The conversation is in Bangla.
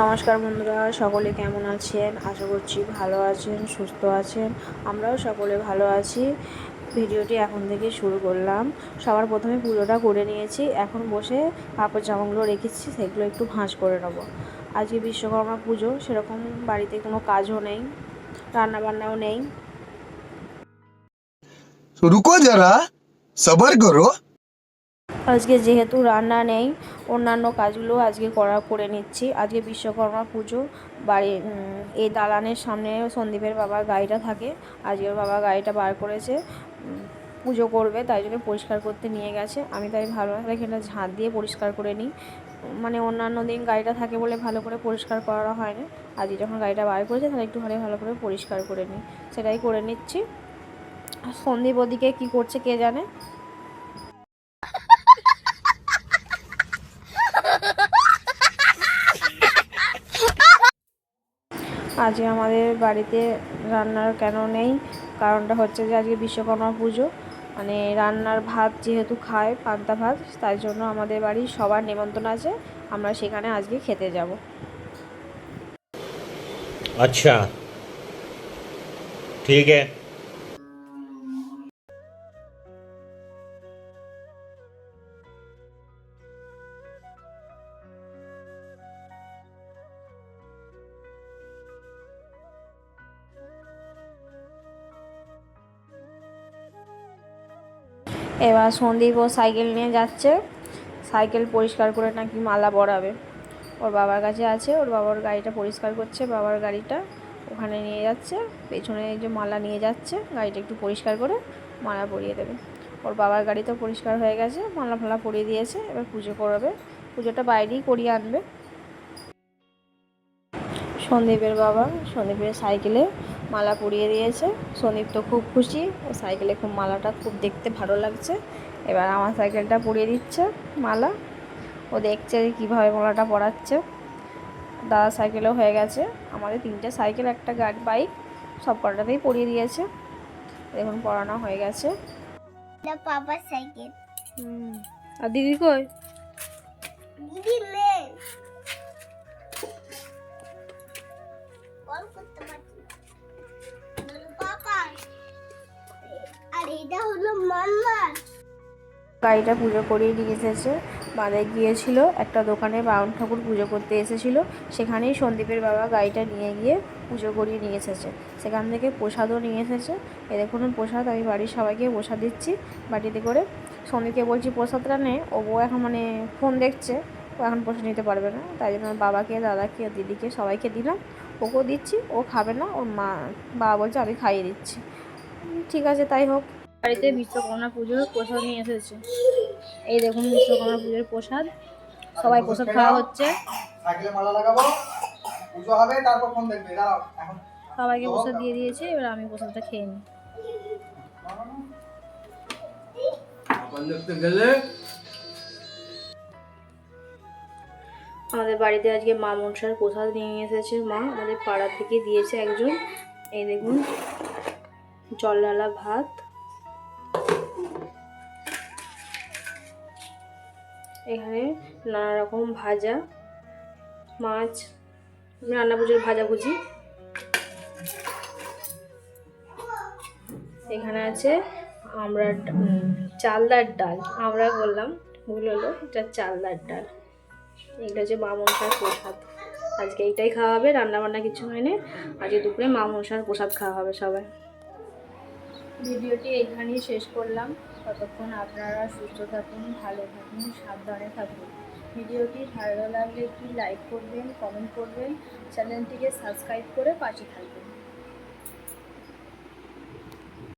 নমস্কার বন্ধুরা সকলে কেমন আছেন? আশা করছি ভালো আছেন সুস্থ আছেন। আমরাও সকলে ভালো আছি। ভিডিওটি এখন থেকে শুরু করলাম। সবার প্রথমে পুজোটা করে নিয়েছি। এখন বসে কাপড় জামাগুলো রেখেছি সেগুলো একটু ভাঁজ করে নেব। আজকে বিশ্বকর্মা পুজো সেরকম বাড়িতে কোনো কাজও নেই রান্নাবান্নাও নেই। রুকো যারা সবার করো। আজকে যেহেতু রান্না নেই অন্যান্য কাজগুলো আজকে করা, করে নিচ্ছি। আজকে বিশ্বকর্মা পুজো, বাড়ি এই দালানের সামনে সন্দীপের বাবার গাড়িটা থাকে। আজকে ওর বাবা গাড়িটা বার করেছে পুজো করবে, তাই জন্য পরিষ্কার করতে নিয়ে গেছে। আমি তাই ভালো তাহলে এখানে ঝাঁট দিয়ে পরিষ্কার করে নিই। মানে অন্যান্য দিন গাড়িটা থাকে বলে ভালো করে পরিষ্কার করা হয় না। আজকে যখন গাড়িটা বার করেছে, তাহলে একটুখানি ভালো ভালো করে পরিষ্কার করে নিই। সেটাই করে নিচ্ছি। সন্দীপ ওদিকে কী করছে কে জানে? আজকে আমাদের বাড়িতে রান্নার কেন নেই? কারণটা হচ্ছে যে আজকে বিশ্বকর্মা পুজো। মানে রান্নার ভাত যেহেতু খায়, পান্তা ভাত, তাই জন্য আমাদের বাড়ি সবার নেমন্তন আছে। আমরা সেখানে আজকে খেতে যাব। আচ্ছা। ঠিক আছে। এবার সন্দীপ ও সাইকেল নিয়ে যাচ্ছে। সাইকেল পরিষ্কার করে নাকি মালা পরাবে। ওর বাবার কাছে আছে, ওর বাবার গাড়িটা পরিষ্কার করছে, বাবার গাড়িটা ওখানে নিয়ে যাচ্ছে, পেছনে যে মালা নিয়ে যাচ্ছে, গাড়িটা একটু পরিষ্কার করে মালা পরিয়ে দেবে। ওর বাবার গাড়ি তো পরিষ্কার হয়ে গেছে, মালা ফালা পরিয়ে দিয়েছে, এবার পুজো করাবে। পুজোটা বাইরেই করিয়ে আনবে। সন্দীপের বাবা সন্দীপের সাইকেলে মালা পরিয়ে দিয়েছে। সন্দীপ তো খুব খুশি ও সাইকেলে খুব মালাটা খুব দেখতে ভালো লাগছে। এবার আমার সাইকেলটা পরিয়ে দিচ্ছে মালা। ও দেখছে যে কীভাবে মালাটা পরাচ্ছে। দাদা সাইকেলও হয়ে গেছে। আমাদের তিনটে সাইকেল একটা গাড়ি বাইক সব কটাতেই পরিয়ে দিয়েছে। দেখুন পড়ানো হয়ে গেছে। পাপার সাইকেল। আর দিদি কই? দিদি এটা হলো গাড়িটা পুজো করিয়ে নিয়ে এসেছে। বাঁধে গিয়েছিল, একটা দোকানে বাউন ঠাকুর পুজো করতে এসেছিল। সেখানেই সন্দীপের বাবা গাড়িটা নিয়ে গিয়ে পুজো করিয়ে নিয়ে এসেছে। সেখান থেকে প্রসাদও নিয়ে এসেছে। এ দেখুন প্রসাদ, আমি বাড়ির সবাইকে প্রসাদ দিচ্ছি। বাটিতে করে সন্দীপকে বলছি, প্রসাদটা নে। ও বউ এখন মানে ফোন দেখছে, ও এখন প্রসাদ নিতে পারবে না। তাই জন্য বাবাকে, দাদাকে, দিদিকে সবাইকে দিলাম। ওকেও দিচ্ছি, ও খাবে না। ওর মা, বাবা বলছে, আমি খাইয়ে দিচ্ছি। ঠিক আছে, তাই হোক। বাড়িতে বিশ্বকর্মা পুজোর প্রসাদ নিয়ে এসেছে। এই দেখুন বিশ্বকর্মা পুজোর প্রসাদ। সবাই প্রসাদ খাওয়া হচ্ছে। সাইকেলে মালা লাগাবো। পুজো হবে তারপর ফোন দেখবে। দাঁড়াও এখন সবাইকে প্রসাদ দিয়ে দিয়েছে এবার আমি প্রসাদটা খেয়ে নিই। আমাদের বাড়িতে আজকে মা মনসার প্রসাদ নিয়ে এসেছে। মা আমাদের পাড়া থেকে দিয়েছে একজন। এই দেখুন জলডালা ভাত। এখানে নানা রকম ভাজা, মাছ রান্না পুজোর ভাজাভুজি। এখানে আছে আমরা চালদার ডাল। আমরা বললাম, ভুল হলো, এটা চালদার ডাল। এটা হচ্ছে মা মনসার প্রসাদ। আজকে এইটাই খাওয়া হবে রান্না বান্না কিছু হয়নি। আজকে দুপুরে মা মনসার প্রসাদ খাওয়া হবে সবাই। ভিডিওটি এখানেই শেষ করলাম। ততক্ষণ আপনারা সুস্থ থাকুন, ভালো থাকুন, সাবধানে থাকুন। ভিডিওটি ভালো লাগলে একটি লাইক করবেন কমেন্ট করবেন চ্যানেলটিকে সাবস্ক্রাইব করে পাশে থাকবেন।